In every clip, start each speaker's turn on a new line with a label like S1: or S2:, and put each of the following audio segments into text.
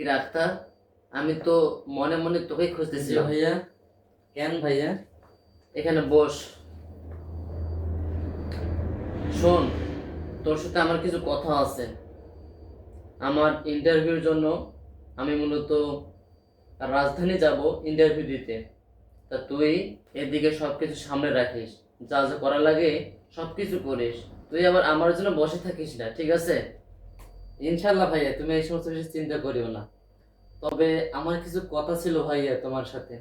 S1: কি আমি তো মনে মনে তোকে
S2: জি
S1: খুঁজতেছিলাম
S2: ভাইয়া। কেন ভাইয়া?
S1: এখানে বস। শোন তোর সাথে আমার কিছু কথা আছে। আমার ইন্টারভিউর জন্য আমি মূলত রাজধানী যাব ইন্টারভিউ দিতে। তা তুই এদিকে সব কিছু সামনে রাখিস। যা যা করা লাগে সব কিছু করিস। তুই আবার আমার জন্য বসে থাকিস না ঠিক আছে?
S2: ইনশাল্লাহ ভাইয়া তুমি এই সমস্ত কিছু চিন্তা করিও না। তবে আমার কিছু কথা ছিল ভাইয়া তোমার সাথে।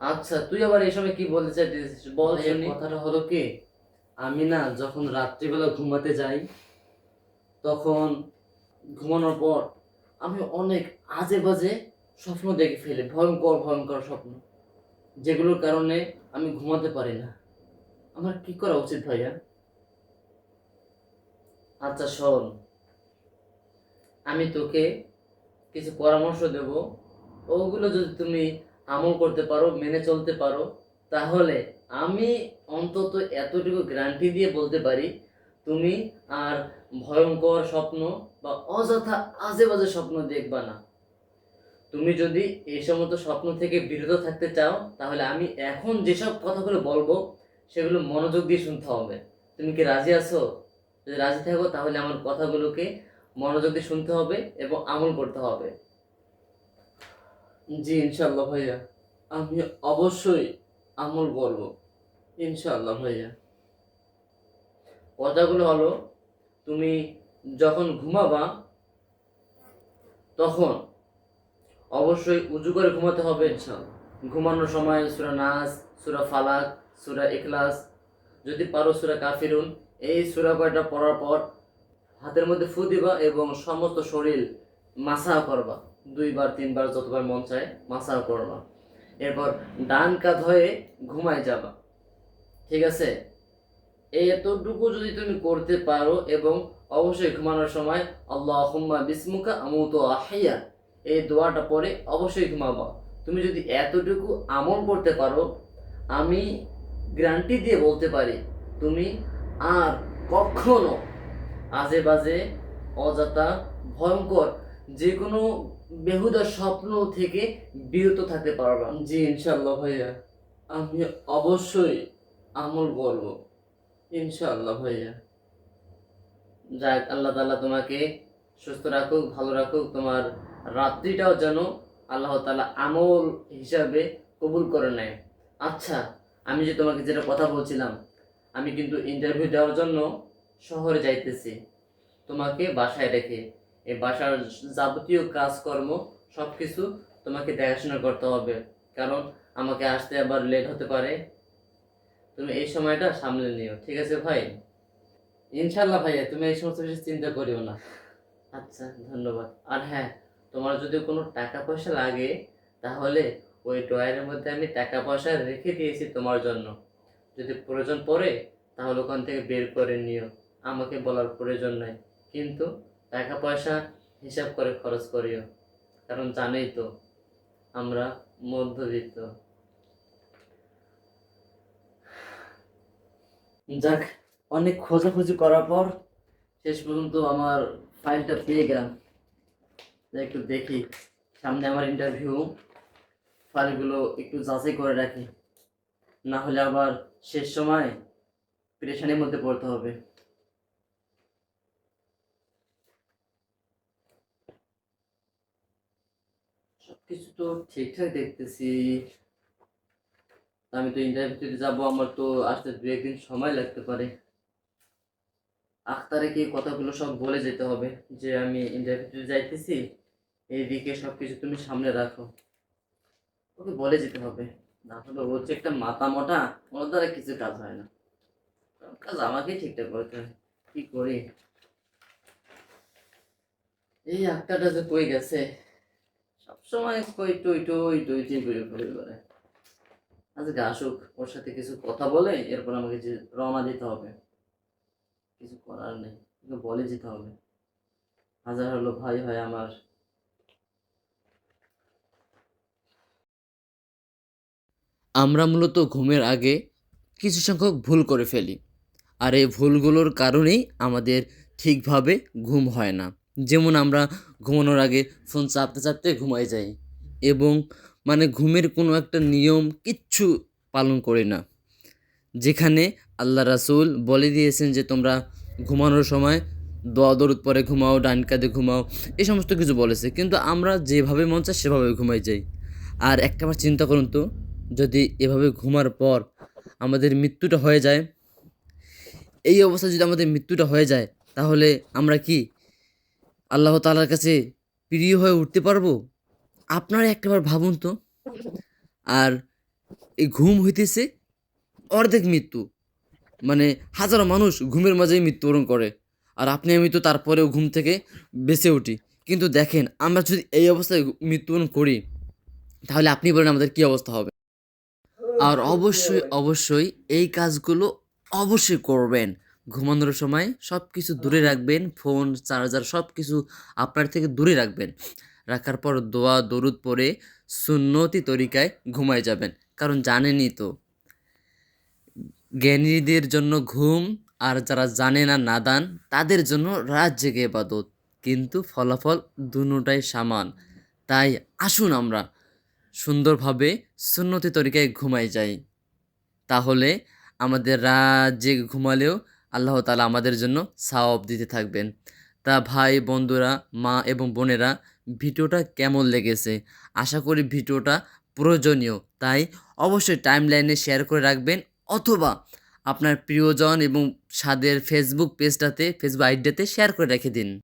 S1: আচ্ছা তুই আবার এই সময় কি বলতে চাইছিস বল
S2: কথাটা হলো কি আমি না যখন রাত্রিবেলা ঘুমাতে যাই তখন ঘুমানোর পর
S1: আমি অনেক আজে বাজে স্বপ্ন দেখে ফেলি ভয়ঙ্কর ভয়ঙ্কর স্বপ্ন। যেগুলোর কারণে আমি ঘুমাতে পারি না। আমার কি করা উচিত ভাইয়া? আচ্ছা শোন। আমি তোকে কিছু পরামর্শ দেব। ওগুলো যদি তুমি আমল করতে পারো, মেনে চলতে পারো, তাহলে আমি অন্তত এতটুকু গ্যারান্টি দিয়ে বলতে পারি, তুমি আর ভয়ঙ্কর স্বপ্ন বা অযথা আজে বাজে স্বপ্ন দেখবা না। তুমি যদি এই সমস্ত স্বপ্ন থেকে বিরত থাকতে চাও, তাহলে আমি এখন যেসব কথাগুলো বলব, সেগুলো মনোযোগ দিয়ে শুনতে হবে। তুমি কি রাজি আছো? যদি রাজি থাকো, তাহলে আমার কথাগুলোকে মনোযোগ দিয়ে শুনতে হবে এবং আমল করতে হবে।
S2: জি ইনশাল্লাহ ভাইয়া। আমি অবশ্যই আমল করব। ইনশাল্লাহ ভাইয়া।
S1: কথাগুলো হলো, তুমি যখন ঘুমাবা, তখন অবশ্যই উজু করে ঘুমাতে হবে
S2: ইনশাল্লাহ
S1: ঘুমানোর সময় সুরা নাস, সুরা ফালাক, সুরা ইখলাস, যদি পারো সুরা কাফিরুন, এই সুরা কয়টা পড়ার পর হাতের মধ্যে ফু দিবা এবং সমস্ত শরীর মাসা করবা। দুইবার, তিনবার, যতবার মন চায় মাসা করবা। এরপর ডান কাত হয়ে ঘুমায় যাবা। ঠিক আছে? এতটুকু যদি তুমি করতে পারো এবং অবশ্যই ঘুমানোর সময় আল্লাহ হুম্মা বিসমুকা আমুত আহিয়া এই দোয়াটা পরে অবশ্যই ঘুমাবা। তুমি যদি এতটুকু আমল করতে পারো, আমি গ্যারান্টি দিয়ে বলতে পারি, তুমি আর কখনো আজে বাজে অযথা ভয়ঙ্কর যে কোনো বেহুদা স্বপ্ন থেকে বিরত থাকতে পারবা।
S2: জি ইনশাল্লাহ ভাইয়া। আমি অবশ্যই আমল করব। ইনশাল্লাহ ভাইয়া।
S1: যাক আল্লাহ তাআলা তোমাকে সুস্থ রাখুক ভালো রাখুক তোমার রাত্রিটাও যেন আল্লাহ তাআলা আমল হিসাবে কবুল করে নেয়। আচ্ছা আমি যে তোমাকে যেটা কথা বলছিলাম আমি কিন্তু ইন্টারভিউ দেওয়ার জন্য শহরে যাইতেছি। তোমাকে বাসায় রেখে এই বাসার যাবতীয় কাজকর্ম সব কিছু তোমাকে দেখাশোনা করতে হবে, কারণ আমাকে আসতে আবার লেট হতে পারে। তুমি এই সময়টা সামলে নিও, ঠিক আছে ভাই?
S2: ইনশাল্লাহ ভাইয়া, তুমি এই সমস্ত কিছু চিন্তা করিও না।
S1: আচ্ছা ধন্যবাদ। আর হ্যাঁ তোমার যদি কোনো টাকা পয়সা লাগে, তাহলে ওই ড্রয়ারের মধ্যে আমি টাকা পয়সা রেখে দিয়েছি তোমার জন্য। যদি প্রয়োজন পড়ে, তাহলে ওখান থেকে বের করে নিও। আমাকে বলার প্রয়োজন নাই। কিন্তু টাকা পয়সা হিসাব করে খরচ করিও, কারণ জানেই তো আমরা মধ্যবিত্ত। যাক, অনেক খোঁজাখুঁজি করার পর শেষ পর্যন্ত আমার ফাইলটা পেয়ে গেলাম। একটু দেখি, সামনে আমার ইন্টারভিউ ফাইলগুলো একটু যাচাই করে রাখি। না হলে আবার শেষ সময় প্রেশানির মধ্যে পড়তে হবে। সবকিছু তো ঠিকঠাক দেখতেছি। আমি তো ইন্টারভিউতে যাব, আমার তো আসতে দু একদিন সময় লাগতে পারে। আখতারে কি কথাগুলো সব বলে যেতে হবে যে, আমি ইন্টারভিউতে যাইতেছি, এইদিকে সব কিছু তুমি সামনে রাখো। ওকে বলে যেতে হবে। না হলে ওর হচ্ছে একটা মাথা মোটা, ওর দ্বারা কিছু কাজ হয় না। কাজ আমাকেই ঠিকঠাক করতে হয়, কি করি? এই আখতারটা যে কই গেছে? সবসময় কই টই টই টই টই করে করে বেড়ায়। আজকে আসুক, ওর সাথে কিছু কথা বলে এরপর আমাকে যে রওনা দিতে হবে। কিছু করার নেই বলে যেতে হবে। হাজার হলো ভাই হয় আমার। আমরা মূলত ঘুমের আগে কিছু সংখ্যক ভুল করে ফেলি। আর এই ভুলগুলোর কারণেই আমাদের ঠিকভাবে ঘুম হয় না। যেমন আমরা ঘুমানোর আগে ফোন চাপতে চাপতে ঘুমাই যাই। এবং মানে ঘুমের কোনো একটা নিয়ম কিচ্ছু পালন করি না। যেখানে আল্লাহ রাসূল বলে দিয়েছেন যে, তোমরা ঘুমানোর সময় দোয়া দরুদ পরে ঘুমাও, ডান কাঁধে ঘুমাও। এই সমস্ত কিছু বলেছে। কিন্তু আমরা যেভাবে মন চায় সেভাবে ঘুমাই যাই। আর একটাবার চিন্তা করুন তো, যদি এভাবে ঘুমার পর আমাদের মৃত্যুটা হয়ে যায়, এই অবস্থায় যদি আমাদের মৃত্যুটা হয়ে যায়, তাহলে আমরা কি আল্লাহ তালার কাছে প্রিয় হয়ে উঠতে পারব? আপনারা একটাবার ভাবুন তো। আর এই ঘুম হইতেছে, অর্ধেক মৃত্যু। মানে হাজারো মানুষ ঘুমের মাঝেই মৃত্যুবরণ করে। আর আপনি আমি তো তারপরেও ঘুম থেকে বেঁচে উঠি। কিন্তু দেখেন, আমরা যদি এই অবস্থায় মৃত্যুবরণ করি, তাহলে আপনি বলেন আমাদের কি অবস্থা হবে? আর অবশ্যই অবশ্যই এই কাজগুলো অবশ্যই করবেন। ঘুমানোর সময় সব কিছু দূরে রাখবেন ফোন চার্জার সব কিছু আপনার থেকে দূরে রাখবেন। রাখার পর দোয়া দরুদ পরে সুন্নতি তরিকায় ঘুমায় যাবেন কারণ জানেনই তো। জ্ঞানীদের জন্য ঘুম আর যারা জানে না নাদান তাদের জন্য রাত জেগে এবাদত কিন্তু ফলাফল দুটাই সমান। তাই আসুন আমরা সুন্দরভাবে সুন্নতি তরিকায় ঘুমাই যাই। তাহলে আমাদের রাত জেগে ঘুমালেও আল্লাহ তালা আমাদের জন্য সাওয়াব দিতে থাকবেন। তা ভাই, বন্ধুরা, মা এবং বোনেরা, ভিডিওটা কেমন লেগেছে? আশা করি ভিডিওটা প্রয়োজনীয়। তাই অবশ্যই টাইম লাইনে শেয়ার করে রাখবেন অথবা আপনার প্রিয়জন এবং স্বাদের ফেসবুক পেজটাতে ফেসবুক আইডিয়াতে শেয়ার করে রেখে দিন।